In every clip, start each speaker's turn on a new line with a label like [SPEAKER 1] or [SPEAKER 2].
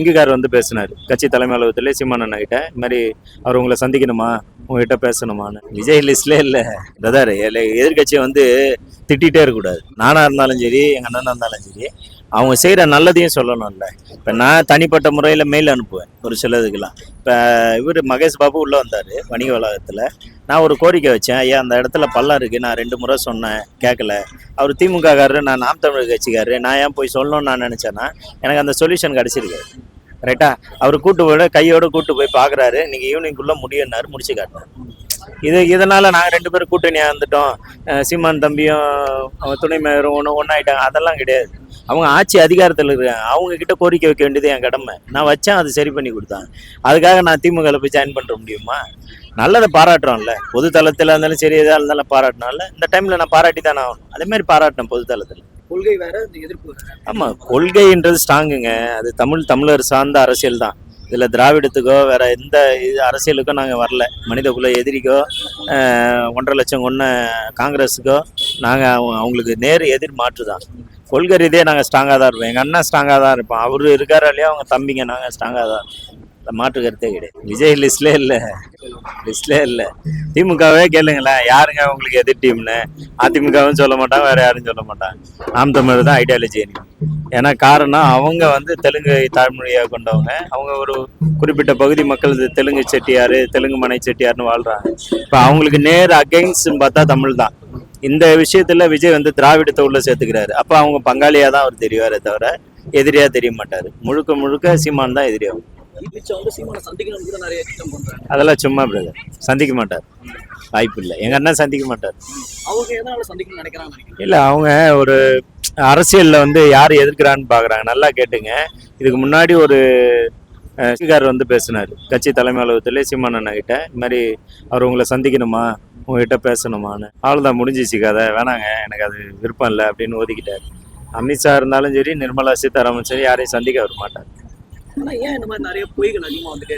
[SPEAKER 1] இங்குகார் வந்து பேசினார். கட்சி தலைமை அலுவலகத்திலே சீமான் அண்ணா கிட்ட இந்த மாதிரி அவர் உங்களை சந்திக்கணுமா? உங்ககிட்ட பேசணுமான்னு. விஜய் லிஸ்ட்லே இல்லை. பிரதர் எதிர்கட்சியை வந்து திட்டிகிட்டே இருக்கக்கூடாது. நானாக இருந்தாலும் சரி எங்கள் அண்ணனாக இருந்தாலும் சரி அவங்க செய்கிற நல்லதையும் சொல்லணும்ல. இப்போ நான் தனிப்பட்ட முறையில் மெயில் அனுப்புவேன் ஒரு சிலதுக்கெல்லாம். இப்போ இவர் மகேஷ் பாபு உள்ளே வந்தார் வணிக வளாகத்தில். நான் ஒரு கோரிக்கை வச்சேன் ஐயா அந்த இடத்துல பள்ளம் இருக்குது நான் ரெண்டு முறை சொன்னேன் கேட்கல அவர் திமுக காரரு நான் நாம் தமிழர் கட்சிக்காரரு நான் ஏன் போய் சொல்லணும்னு நான் நினச்சேன்னா எனக்கு அந்த சொல்யூஷன் கிடச்சிருக்கு ரைட்டா அவர் கூட்டு போய் கையோட கூட்டு போய் பார்க்குறாரு நீங்க ஈவினிங்குள்ளே முடியும்னாரு முடிச்சு காட்டினார் இது இதனால் நாங்கள் ரெண்டு பேரும் கூட்டணியாக வந்துட்டோம் சீமான் தம்பியும் அவன் துணை மேயரும் ஒன்று ஒன்றாயிட்டாங்க அதெல்லாம் கிடையாது. அவங்க ஆட்சி அதிகாரத்தில் இருக்காங்க. அவங்க கிட்ட கோரிக்கை வைக்க வேண்டியது என் கடமை. நான் வச்சேன் அது சரி பண்ணி கொடுத்தாங்க அதுக்காக நான் திமுகவில் போய் ஜாயின் பண்ணுற முடியுமா? நல்லதை பாராட்டுறோம்ல. பொது தளத்தில் இருந்தாலும் சரி எதாக இருந்தாலும் பாராட்டினால இந்த டைமில் நான் பாராட்டி தானே ஆகணும். அதே மாதிரி பாராட்டினேன் பொது தளத்தில்.
[SPEAKER 2] கொள்கை வேற இந்த எதிர்ப்பு வேற.
[SPEAKER 1] ஆமாம் கொள்கைன்றது ஸ்ட்ராங்குங்க அது தமிழ் தமிழர் சார்ந்த அரசியல் தான். இதில் திராவிடத்துக்கோ வேற எந்த இது அரசியலுக்கோ நாங்கள் வரல. மனித குல எதிரிக்கோ ஒன்றரை லட்சம் ஒன்று காங்கிரஸுக்கோ நாங்கள் அவங்களுக்கு நேர் எதிர் மாற்று தான். கொள்கை ரீதியாக நாங்கள் ஸ்ட்ராங்காக தான் இருப்போம். எங்கள் அண்ணன் ஸ்ட்ராங்காக தான் இருப்போம் அவர் இருக்காரா இல்லையா அவங்க தம்பிங்க நாங்கள் ஸ்ட்ராங்காக தான் மாற்று கருத்தே கிடையாது. விஜய் லிஸ்ட்லே இல்லை. லிஸ்ட்லே இல்லை. திமுகவே கேளுங்களேன் யாருங்க உங்களுக்கு எதிர் டீம்னு? அதிமுகவும் சொல்ல மாட்டாங்க வேற யாரும் சொல்ல மாட்டாங்க. நாம் தமிழ் தான் ஐடியாலஜி ஏன்னா காரணம் அவங்க வந்து தெலுங்கு தாய்மொழியாக கொண்டவங்க. அவங்க ஒரு குறிப்பிட்ட பகுதி மக்கள் தெலுங்கு செட்டியார் தெலுங்கு மனை செட்டியார்னு வாழ்றாங்க. இப்போ அவங்களுக்கு நேர் அகெயின்ஸ்ட் பார்த்தா தமிழ் தான். இந்த விஷயத்துல விஜய் வந்து திராவிடத்தை உள்ள சேர்த்துக்கிறாரு. அப்போ அவங்க பங்காளியாக தான் அவர் தெரிவாரே தவிர எதிரியா தெரிய மாட்டாரு. முழுக்க முழுக்க சீமான் தான் எதிரியாகும்
[SPEAKER 2] இபிச்சா வந்து சீமானை சந்திக்கணும் கூட நிறைய திட்டம் பண்றாங்க.
[SPEAKER 1] அதெல்லாம் சும்மா பிரதர் சந்திக்க மாட்டார். வாய்ப்பு இல்லை. எங்க அண்ணன் சந்திக்க மாட்டார்.
[SPEAKER 2] அவங்க எதனால சந்திக்கணும்னு நினைக்கிறாங்க?
[SPEAKER 1] இல்லை அவங்க ஒரு அரசியலில் வந்து யார் எதிர்க்கிறான்னு பார்க்குறாங்க நல்லா கேட்டுங்க. இதுக்கு முன்னாடி ஒரு ஸ்பீக்கர் வந்து பேசினார். கட்சி தலைமை அலுவலகத்திலே சீமான் அண்ணா கிட்ட. இந்த மாதிரி அவர் உங்களை சந்திக்கணுமா? உங்ககிட்ட பேசணுமான்னு. அவ்வளோதான் முடிஞ்சிச்சு கதை. வேணாங்க. எனக்கு அது விருப்பம் இல்லை அப்படின்னு ஒதுக்கிட்டார். அமித்ஷா இருந்தாலும் சரி நிர்மலா சீதாராமன் சரி யாரையும் சந்திக்க வர மாட்டார்.
[SPEAKER 2] ஏன் இந்த மாதிரி நிறைய பொய்கள் வந்துட்டே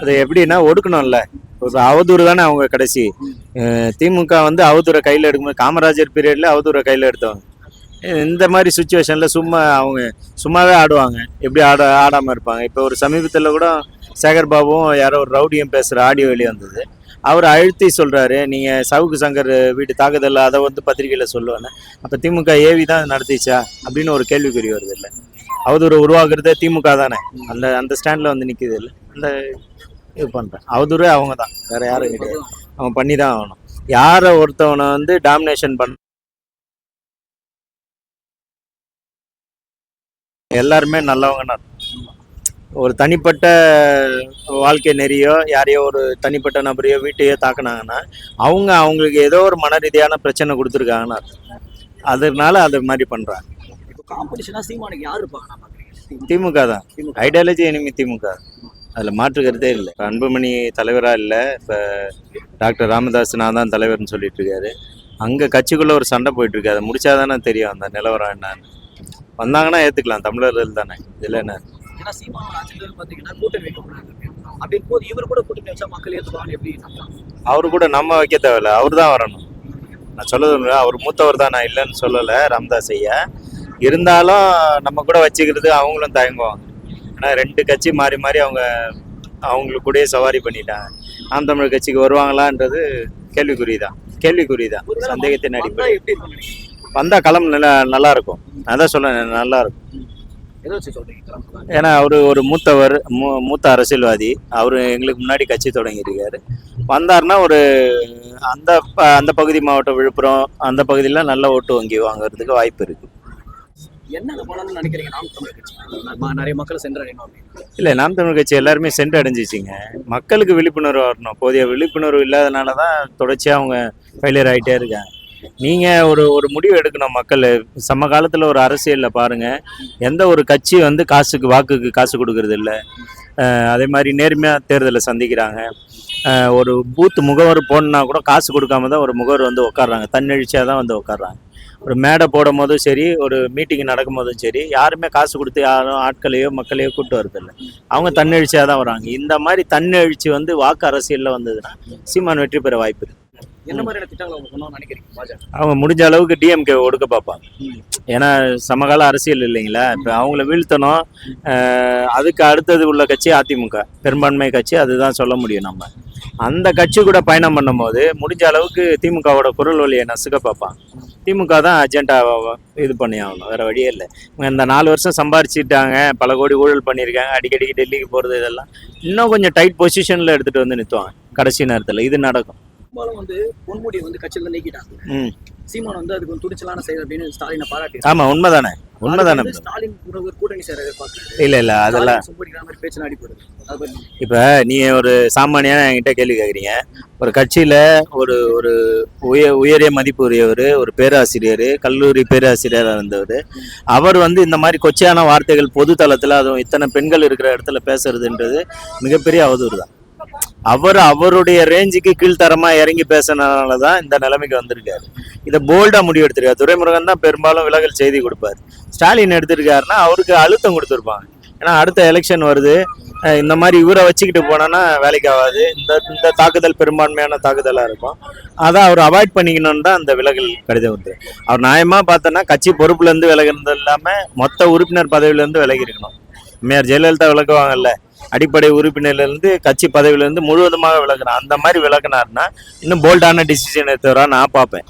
[SPEAKER 1] அது எப்படின்னா ஒடுக்கணும்ல. ஒரு அவதூறு தானே அவங்க கடைசி. திமுக வந்து அவதூரை கையில் எடுக்கும்போது காமராஜர் பீரியட்ல அவதூரை கையில் எடுத்தவங்க. இந்த மாதிரி சுச்சுவேஷனில் சும்மா அவங்க சும்மாவே ஆடுவாங்க. எப்படி ஆட ஆடாமல் இருப்பாங்க. இப்போ ஒரு சமீபத்தில் கூட சேகர் பாபுவும் யாரோ ஒரு ரவுடியும் பேசுகிற ஆடியோ வெளியே வந்தது. அவர் அழுத்தி சொல்கிறாரு நீங்கள் சவுக்கு சங்கர் வீட்டு தாக்குதல் அதை வந்து பத்திரிகையில் சொல்லுவேன்னு. அப்போ திமுக ஏவி தான் நடத்திச்சா? அப்படின்னு ஒரு கேள்விக்குறி வருது இல்லை. அவதூறு உருவாக்குறதே திமுக தானே? அந்த அந்த ஸ்டாண்டில் வந்து நிற்கிது இல்லை? அந்த இது பண்ணுறேன் அவதூறு அவங்க தான். வேற யாரும் கிடையாது. அவன் பண்ணி தான் ஆகணும். யாரை ஒருத்தவனை வந்து டாமினேஷன் பண்ண எல்லாருமே நல்லவங்கன்னா ஒரு தனிப்பட்ட வாழ்க்கை நெறியோ யாரையோ ஒரு தனிப்பட்ட நபரையோ வீட்டையோ தாக்குனாங்கன்னா அவங்க அவங்களுக்கு ஏதோ ஒரு மன ரீதியான பிரச்சனை கொடுத்துருக்காங்கன்னா. அதனால அது மாதிரி பண்றாங்க.
[SPEAKER 2] இப்போ காம்படிஷனா சீமானுக்கு யார் இருப்பாங்க?
[SPEAKER 1] திமுக தான். ஐடியாலஜி இனிமே திமுக. அதில் மாற்று கருத்தே இல்லை. இப்ப அன்புமணி தலைவராக இல்லை இப்போ டாக்டர் ராமதாஸ் நான் தான் தலைவர்னு சொல்லிட்டு இருக்காரு அங்கே கட்சிக்குள்ளே ஒரு சண்டை போயிட்டு இருக்கு அதை முடிச்சாதானே தெரியும் அந்த நிலவரம் என்னன்னு. வந்தாங்கன்னா ஏற்றுக்கலாம் தமிழர்கள் தானே. இதில் என்ன?
[SPEAKER 2] ஏன்னா சீமானோட ஆட்சியில் பாத்தீங்கன்னா கூட்டணி அப்படின்னு போது இவர் கூட கூட்டணி வச்சா மக்கள் ஏத்துப்பாங்க எப்படி நம்பலாம்?
[SPEAKER 1] அவரு கூட நம்ம வைக்க தேவையில்ல. அவர் தான் வரணும். நான் சொல்லுறது அவர் மூத்தவர் தான். நான் இல்லைன்னு சொல்லலை. ராமதாஸ் ஐயா. இருந்தாலும் நம்ம கூட வச்சுக்கிறது அவங்களும் தயங்குவாங்க. ஏன்னா ரெண்டு கட்சி மாறி மாறி அவங்க அவங்களுக்கு கூடயே சவாரி பண்ணிட்டாங்க. நாம் தமிழர் கட்சிக்கு வருவாங்களான்றது கேள்விக்குறி தான் கேள்விக்குறி தான் சந்தேகத்தின் அடிப்படை
[SPEAKER 2] எப்படி இருக்கும் நினைக்கிறீங்க?
[SPEAKER 1] வந்தா களம் நல்லா நல்லா இருக்கும் அதான் சொல்ல நல்லா இருக்கும்? ஏன்னா அவர் ஒரு மூத்தவர் மூ மூத்த அரசியல்வாதி. அவர் எங்களுக்கு முன்னாடி கட்சி தொடங்கியிருக்காரு. வந்தாருன்னா ஒரு அந்த அந்த பகுதி மாவட்டம் விழுப்புரம் அந்த பகுதியில் நல்ல ஓட்டு வங்கி வாங்குறதுக்கு வாய்ப்பு இருக்கு.
[SPEAKER 2] என்னென்ன பண்ணணும்னு நினைக்கிறீங்க? நாம் கட்சி. நிறைய மக்கள் சென்றடையணும் அப்படின்னு.
[SPEAKER 1] இல்லை நாம் தமிழ் கட்சி எல்லாருமே சென்று அடைஞ்சிச்சிங்க. மக்களுக்கு விழிப்புணர்வு வரணும். போதிய விழிப்புணர்வு இல்லாதனால தான் தொடர்ச்சியாக அவங்க ஃபெயிலியர் ஆகிட்டே இருக்காங்க. நீங்கள் ஒரு ஒரு முடிவு எடுக்கணும் மக்கள். சம காலத்தில் ஒரு அரசியலில் பாருங்கள் எந்த ஒரு கட்சி வந்து காசுக்கு வாக்குக்கு காசு கொடுக்கறது இல்லை. அதே மாதிரி நேர்மையாக தேர்தலை சந்திக்கிறாங்க. ஒரு பூத் முகவர் போடணுன்னா கூட காசு கொடுக்காம தான் ஒரு முகவர் வந்து உட்காடுறாங்க தன்னெழுச்சியாக தான் வந்து உட்காடுறாங்க ஒரு மேடை போடும் போதும் சரி ஒரு மீட்டிங் நடக்கும் போதும் சரி யாருமே காசு கொடுத்து யாரும் ஆட்களையோ மக்களையோ கூட்டு வரதில்லை. அவங்க தன்னெழுச்சியாக தான் வராங்க. இந்த மாதிரி தன்னெழுச்சி வந்து வாக்கு அரசியலில் வந்ததுன்னா சீமான் வெற்றி பெற வாய்ப்பு இருக்கு.
[SPEAKER 2] அவங்க
[SPEAKER 1] முடிஞ்ச அளவுக்கு டிஎம்கே ஒடுக்க பார்ப்பாங்க. ஏன்னா சமகால அரசியல் இல்லைங்களா? இப்போ அவங்கள வீழ்த்தணும். அதுக்கு அடுத்தது உள்ள கட்சி அதிமுக. பெரும்பான்மை கட்சி அதுதான் சொல்ல முடியும் நம்ம. அந்த கட்சி கூட பயணம் பண்ணும்போது முடிஞ்ச அளவுக்கு திமுகவோட குரல் வழியை நசுக்க பார்ப்பாங்க திமுக தான் அஜெண்டா இது பண்ணி ஆகணும் வேற வழியே இல்லை. இவங்க இந்த நாலு வருஷம் சம்பாரிச்சிட்டாங்க பல கோடி ஊழல் பண்ணியிருக்காங்க. அடிக்கடிக்கு டெல்லிக்கு போகிறது இதெல்லாம். இன்னும் கொஞ்சம் டைட் பொசிஷனில் எடுத்துகிட்டு வந்து நிறுத்துவாங்க. கடைசி நேரத்தில் இது நடக்கும்.
[SPEAKER 2] பெரும்பாலும் வந்து பொன்முடி வந்து கட்சியில நீக்கிட்டாங்க.
[SPEAKER 1] ம்.
[SPEAKER 2] சீமான் வந்து அதுக்கு ஒரு துணிச்சலான செயல் அப்படின்னு ஸ்டாலினை பாராட்டி
[SPEAKER 1] ஆமாம் உண்மைதானே. உண்மைதானே
[SPEAKER 2] ஸ்டாலின் கூட்டணி சேர.
[SPEAKER 1] இல்லை இல்லை அதெல்லாம் இப்போ நீ ஒரு சாமானியான என்கிட்ட கேள்வி கேட்குறீங்க ஒரு கட்சியில் ஒரு ஒரு உய உயரிய மதிப்பு உரியவர் ஒரு பேராசிரியர் கல்லூரி பேராசிரியராக இருந்தவர் அவர் வந்து இந்த மாதிரி கொச்சையான வார்த்தைகள் பொது தளத்தில் அதுவும் இத்தனை பெண்கள் இருக்கிற இடத்துல பேசுறதுன்றது மிகப்பெரிய அவதூறு தான் அவர் அவருடைய ரேஞ்சுக்கு கீழ்த்தரமாக இறங்கி பேசுனதுனால தான் இந்த நிலைமைக்கு வந்திருக்காரு. இதை போல்டாக முடிவு எடுத்திருக்காரு. துரைமுருகன் தான் பெரும்பாலும் விலகல் செய்தி கொடுப்பார். ஸ்டாலின் எடுத்திருக்காருன்னா அவருக்கு அழுத்தம் கொடுத்துருப்பாங்க. ஏன்னா அடுத்த எலெக்ஷன் வருது. இந்த மாதிரி இவரை வச்சுக்கிட்டு போனோன்னா வேலைக்கு ஆகாது. இந்த இந்த தாக்குதல் பெரும்பான்மையான தாக்குதலாக இருக்கும். அதை அவர் அவாய்ட் பண்ணிக்கணும்னு தான் அந்த விலகல் கடிதம் வந்து அவர் நியாயமாக பார்த்தோன்னா கட்சி பொறுப்புலேருந்து விலகிறது இல்லாமல் மொத்த உறுப்பினர் பதவியிலேருந்து விலகி இருக்கணும் மேயர் ஜெயலலிதா விலகுவாங்கல்ல அடிப்படை உறுப்பினர்லேருந்து கட்சி பதவியிலேருந்து முழுவதுமாக விளக்குனா அந்த மாதிரி விளக்குனாருன்னா இன்னும் போல்டான டிசிஷன் தவிர நான் பார்ப்பேன்.